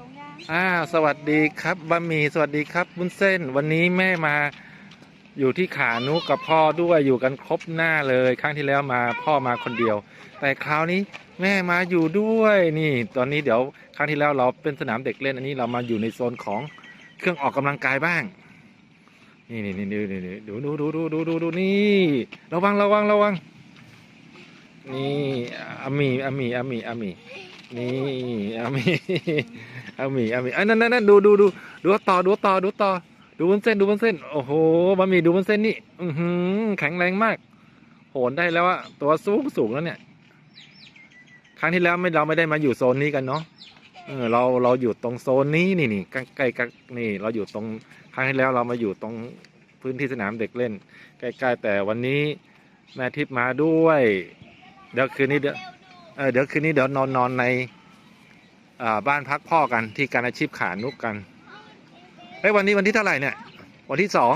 ลงย่างอ่าสวัสดีครับบะหมี่สวัสดีครับบุญเส้น วันนี้แม่มาอยู่ที่ขานุกับพ่อด้วยอยู่กันครบหน้าเลย ครั้งที่แล้วมาพ่อมาคนเดียว แต่คราวนี้แม่มาอยู่ด้วยนี่ ตอนนี้เดี๋ยวครั้งที่แล้วเราเป็นสนามเด็กเล่นอันนี้เรามาอยู่ในโซนของเครื่องออกกำลังกายบ้าง นี่นี่นี่นี่นี่ดูดูดูดูดูดูดูนี่ระวังระวังระวัง นี่อามีอามีอามีอามีนี่อามีอามีอามีไอ้นั่นนั่นนั่นดูดูดูดูต่อดูต่อดูต่อดูบนเส้นดูบนเส้น โอ้โหบะหมี่ดูบนเส้นนี่ อือหือแข็งแรงมาก โหนได้แล้วอะตัวสูงสูงแล้วเนี่ย ครั้งที่แล้วไม่เราไม่ได้มาอยู่โซนนี้กันเนาะเออเราเราอยู่ตรงโซนนี้นี่นี่ใกล้ใกล้ใกล้นี่ เราอยู่ตรงครั้งที่แล้วเรามาอยู่ตรงพื้นที่สนามเด็กเล่น ใกล้ๆแต่วันนี้แม่ทิพย์มาด้วย เดี๋ยวคืนนี้เดี๋ยวเออเดี๋ยวคืนนี้เดี๋ยวนอนนอนในบ้านพักพ่อกันที่การอาชีพขานุกกันเฮ้ยวันนี้วันที่เท่าไหร่เนี่ย วันที่สอง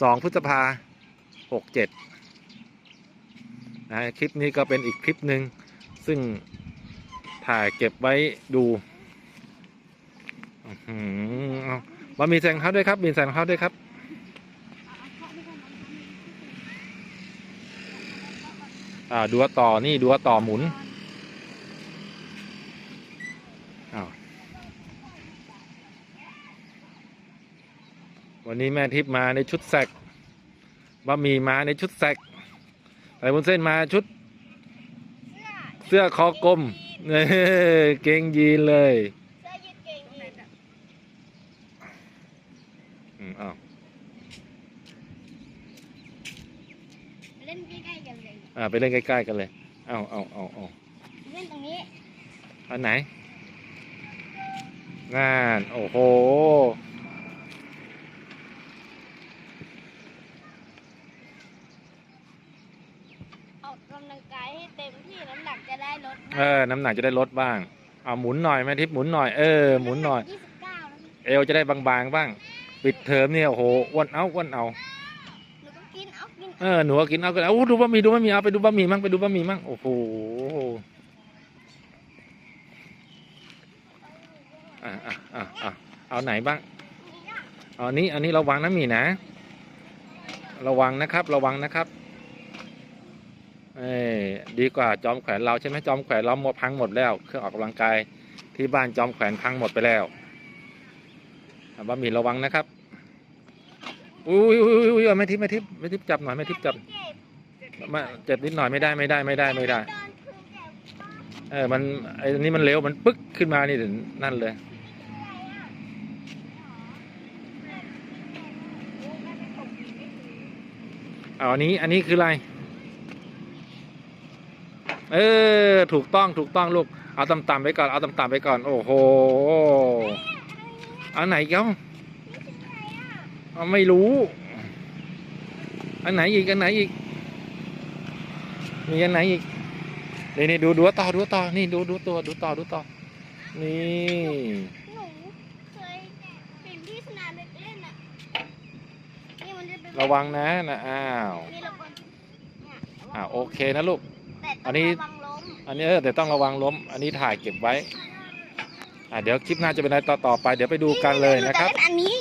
สองพฤษภาหกเจ็ดนะคลิปนี้ก็เป็นอีกคลิปหนึ่งซึ่งถ่ายเก็บไว้ดูอื้อหือเอามามีแสงเขาด้วยครับ มีแสงเขาด้วยครับ อ่าดูว่าต่อนี่ดูว่าต่อหมุนอ้าววันนี้แม่ทิพย์มาในชุดแสกบะหมี่มาในชุดแสกไอ้บนเส้นมาชุด เสื้อคอกลมเอ้ยเกงยีนเลย เสื้อยืดเกงยีนอะอืมอ้าว เล่ นใกล้ๆกันเลยอ่าไปเล่นใกล้ๆกันเลยเอาเอาเอาเอาเล่นตรงนี้อันไหนนั่นโอ้โหออกกำลังกายให้เต็มที่น้ำหนักจะได้ลดเออน้ำหนักจะได้ลดบ้างเอาหมุนหน่อยแม่ทิพย์หมุนหน่อยเออหมุนหน่อย ยี่สิบเก้าแล้วนี่เอวจะได้บางๆบ้าง ปิดเทอมเนี่ยโอ้โหอ้วนเอาอ้วนเอาหนูก็กิน เออหนูกินเอากันเอาดูบะหมี่ดูบะหมี่เอาไปดูบะหมี่มั่งไปดูบะหมี่มั่งโอ้โหอะอะอะอะเอาไหนบ้างเอาอันนี้อันนี้ระวังนะหมี่นะ ระวังนะครับ ระวังนะครับเอ้ดีกว่าจอมแขวนเราใช่ไหมจอมแขวนเราหมดพังหมดแล้ว เครื่องออกกำลังกายที่บ้านจอมแขวนพังหมดไปแล้วบะหมี่ระวังนะครับ อุ้ยอุ้ยอุ้ยอุ้ยไม่ทิพไม่ทิพไม่ทิพจับหน่อยไม่ทิพจับมาเจ็บนิดหน่อยไม่ได้ไม่ได้ไม่ได้ไม่ได้ เออมันไอ้นี่มันเร็วมันปึ๊กขึ้นมานี่ถึงนั่นเลยเอาอันนี้อันนี้คืออะไร เออ ถูกต้องถูกต้องลูก เอาต่ำๆไปก่อน เอาต่ำๆไปก่อน โอ้โห อันไหนเก้า ไม่รู้ อันไหนอีก อันไหนอีก มีอันไหนอีกนี่นี่ดูดูต่อดูต่อนี่ดูดูตัวดูต่อดูต่อ นี่หนูเคยเห็นที่สนามเด็กเล่นอะนี่มันจะเป็นระวังนะนะอ้าวนี่เราคนเนี่ยอ่าโอเคนะลูก แต่อัต้อนงนี้ ระวังล้ม อันนี้เออแต่ต้องระวังล้ม อันนี้ถ่ายเก็บไว้ อ่าเดี๋ยวคลิปหน้าจะเป็นอะไรต่อต่อไป เดี๋ยวไปดูกันเลยนะครับอันนี้